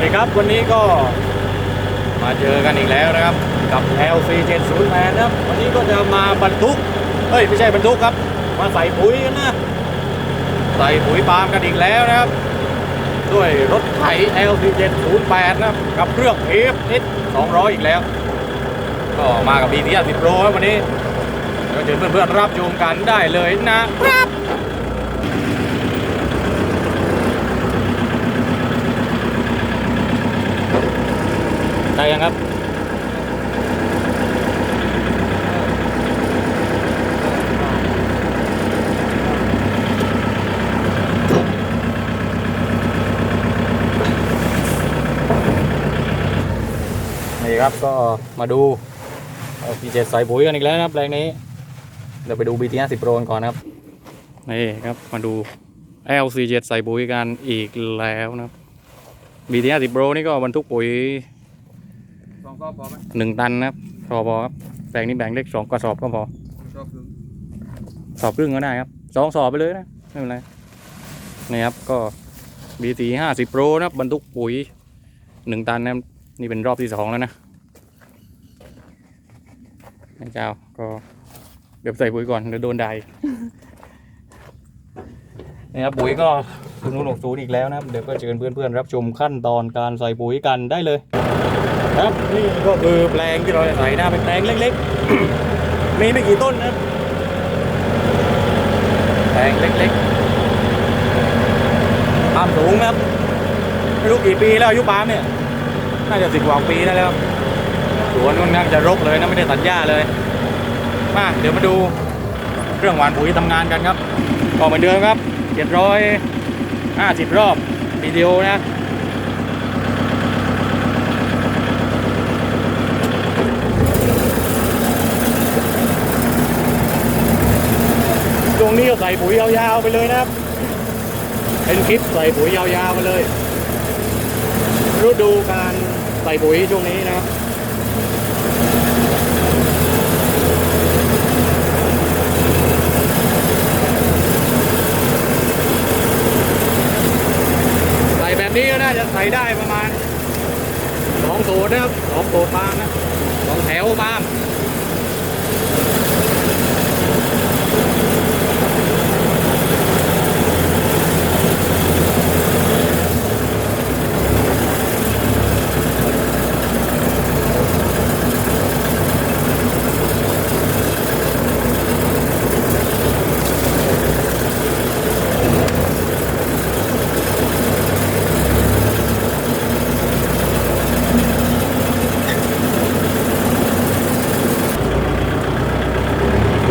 วัสดีครับ วันนี้ก็มาเจอกันอีกแล้วนะครับ กับ LC 70 8นะครับ วันนี้ก็จะมาบรรทุกเฮ้ย ไม่ใช่บรรทุกครับ มาใส่ปุ๋ยกันนะ ใส่ปุ๋ยปาล์มกันอีกแล้วนะครับ ด้วยรถไถ LC 708นะครับ กับเครื่อง FS 200 อีกแล้ว ก็มากับ BT 10 Pro วันนี้ก็เชิญเพื่อนๆรับชมกันได้เลยนะครับ ได้ยังครับนี่ครับก็มาดูเอาพีเจ็ดใส่ปุ๋ยกันอีกแล้วนะครับแปลงนี้ เดี๋ยวไปดู BT 50 Pro กันก่อนนะครับ นี่ครับมาดู LC7 ใส่ปุ๋ยกันอีกแล้วนะครับ BT 50 Pro นี่ก็บรรทุกปุ๋ยสอง ก็พอไหมหนึ่งตันนะครับพอพอครับแปลงนี้แบ่งเล็กสองกระสอบก็พอชอบคือสอบครึ่งก็ได้ครับสองสอบไปเลยนะไม่เป็นไรนี่ครับก็ BT 50 Pro นะครับบรรทุกปุ๋ยหนึ่งตันนะครับนี่เป็นรอบที่สองแล้วนะนายเจ้าก็เดี๋ยวใส่ปุ๋ยก่อนเดี๋ยวโดนได้นี่ครับปุ๋ยก็คุณนุ่นหกศูนย์อีกแล้วนะครับ เดี๋ยวก็เชิญเพื่อนๆรับชมขั้นตอนการใส่ปุ๋ยกันได้เลย ครับนี่ก็คือแปลงที่เราจะใส่หนะเป็นแปลงเล็กๆ มีไม่กี่ต้นนะครับแปลงเล็กๆปาล์มสูงนะครับไม่รู้กี่ปีแล้วอายุปาล์มเนี่ย น่าจะสิบกว่าปีได้แล้วครับสวนค่อนข้างจะรกเลยนะไม่ได้ตัดหญ้าเลยมาเดี๋ยวมาดูเครื่องหวานปุ๋ยทำงานกันครับก็เหมือนเดิมครับเจ็ดร้อยห้าสิบรอบวิดีโอนะ รงนี้ก็ใส่ปุ๋ยยาวๆไปเลยนะครับ เป็นคลิปใส่ปุ๋ยยาวๆไปเลยฤดูการใส่ปุ๋ยช่วงนี้นะครับใส่แบบนี้ก็น่าจะใส่ได้ประมาณสองโถนะครับสองโถปาล์มนะสองแถวปาล์ม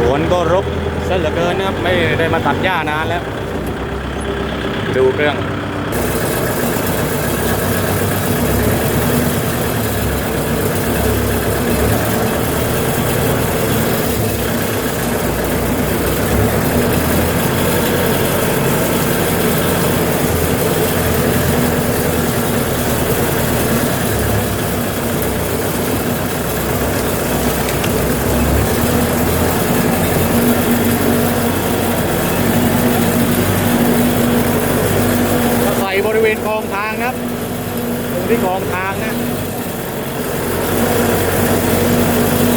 สวนก็รกซะเหลือเกินนะครับ ไม่ได้มาตัดหญ้านานแล้ว ดูเครื่อง ก็ใส่บริเวณกองทางนะครับ ตรงที่กองทางนะ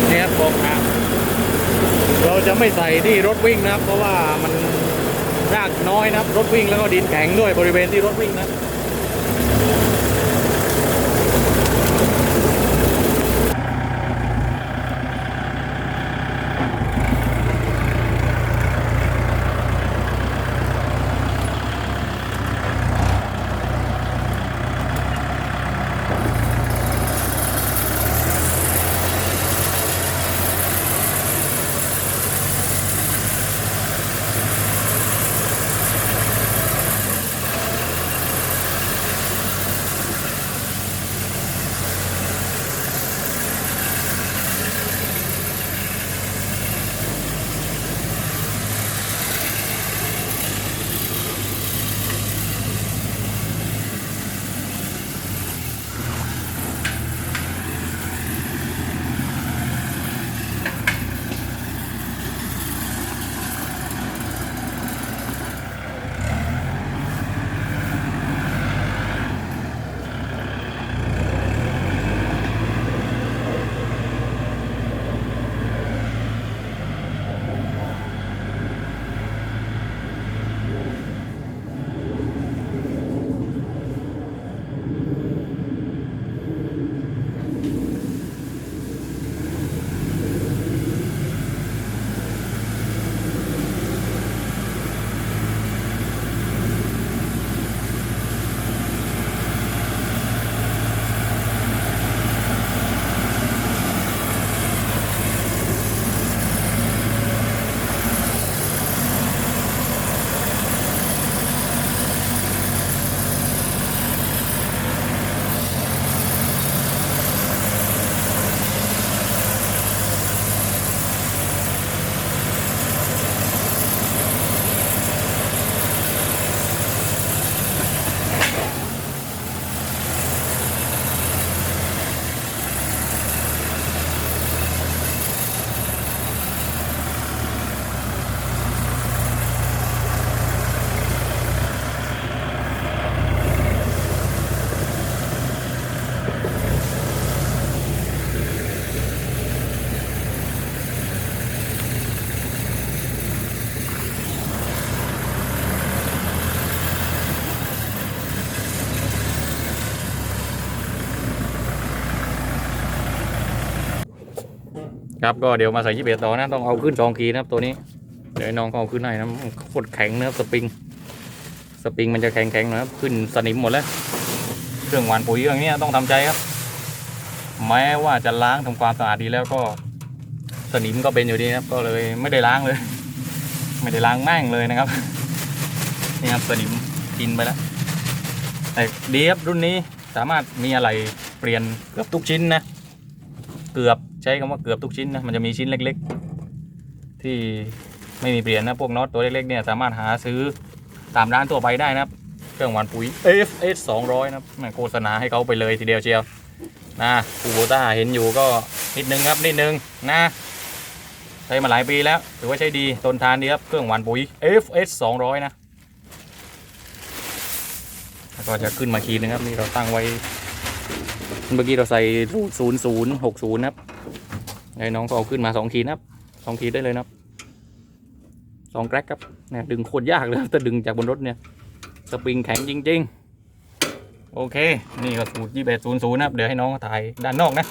เนี่ยครับกองทาง เรา จะไม่ใส่ที่รถวิ่งนะครับ เพราะว่ามันรากน้อยนะครับ รถวิ่งแล้วก็ดินแข็งด้วยบริเวณที่รถวิ่งนะ ครับก็เดี๋ยวมาใส่ยี่สิบเอ็ดต่อนะต้องเอาขึ้นสองขีนะครับตัวนี้เดี๋ยวน้องเขาเอาขึ้นให้นะมันโคตรแข็งนะครับสปริง สปริงมันจะแข็งๆนะครับขึ้นสนิมหมดแล้ว เครื่องหวานปุ๋ยอย่างนี้ต้องทำใจครับ แม้ว่าจะล้างทำความสะอาดดีแล้วก็สนิมก็เป็นอยู่ดีครับ ก็เลยไม่ได้ล้างเลย ไม่ได้ล้างแม่งเลยนะครับนี่ครับสนิมกินไปแล้วแต่ดีครับรุ่นนี้สามารถมีอะไรเปลี่ยนเกือบทุกชิ้นนะ เกือบ ใช้คำว่าเกือบทุกชิ้นนะมันจะมีชิ้นเล็ก ๆ ที่ไม่มีเปลี่ยนนะพวกน็อตตัวเล็กๆเนี่ยสามารถหาซื้อตามร้านตัวไปได้นะครับเครื่องหวานปุ๋ย FS 200นะครับโฆษณาให้เขาไปเลยทีเดียวเชียวนะคูโบต้าเห็นอยู่ก็นิดนึงครับนิดนึงนะใช้มาหลายปีแล้วถือว่าใช้ดีทนทานดีครับเครื่องหวานปุ๋ย FS 200นะแล้วก็จะขึ้นมาขีดนึงครับนี่เราตั้งไว้เมื่อกี้เราใส่ศูนย์ศูนย์หกศูนย์นะครับ ไอ้น้องก็เอาขึ้นมาสองขีดนะครับสองขีดได้เลยนะครับสองแกร็กครับเนี่ยดึงโคตรยากเลยครับถ้าดึงจากบนรถเนี่ยสปริงแข็งจริง ๆ โอเค นี่ก็สูตรยี่สิบศูนย์ศูนย์นะครับ เดี๋ยวให้น้องถ่ายด้านนอกนะ